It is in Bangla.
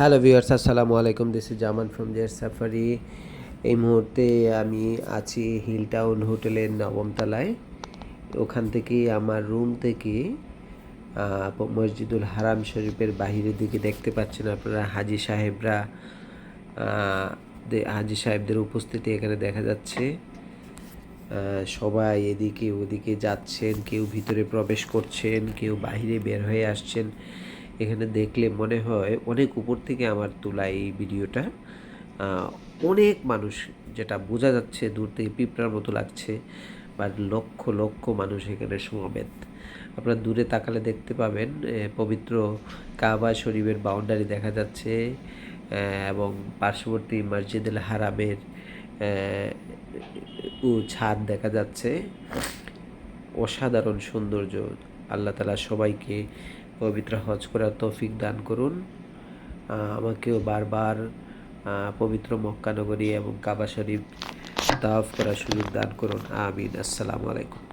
হ্যালো ভিউয়ার্স আসসালামু আলাইকুম। দিস ইজ জামান ফ্রম জের সাফারি এই মুহূর্তে আমি আছি হিল টাউন হোটেলের নবমতলায় ওখান থেকে আমার রুম থেকে মসজিদুল হারাম শরীফের বাহিরের দিকে দেখতে পাচ্ছেন আপনারা হাজি সাহেবরা হাজি সাহেবদের উপস্থিতি এখানে দেখা যাচ্ছে। সবাই এদিকে ওদিকে যাচ্ছেন, কেউ ভিতরে প্রবেশ করছেন, কেউ বাইরে বের হয়ে আসছেন। এখানে দেখলে মনে হয় অনেক উপর থেকে আমার তোলা এই ভিডিওটা অনেক মানুষ যেটা বোঝা যাচ্ছে দূর থেকে পিঁপড়ার মতো লাগছে বা লক্ষ লক্ষ মানুষ এখানে সমবেত। আপনারা দূরে তাকালে দেখতে পাবেন পবিত্র কাবা শরীফের বাউন্ডারি দেখা যাচ্ছে এবং পার্শ্ববর্তী মসজিদুল হারামের ছাদ দেখা যাচ্ছে। অসাধারণ সৌন্দর্য, আল্লাহ তালা সবাইকে পবিত্র হজ করার তৌফিক দান করুন। আমাকেও বারবার পবিত্র মক্কানগরী এবং কাবা শরীফ তাফ করার সুযোগ দান করুন। আমিন। আসসালামু আলাইকুম।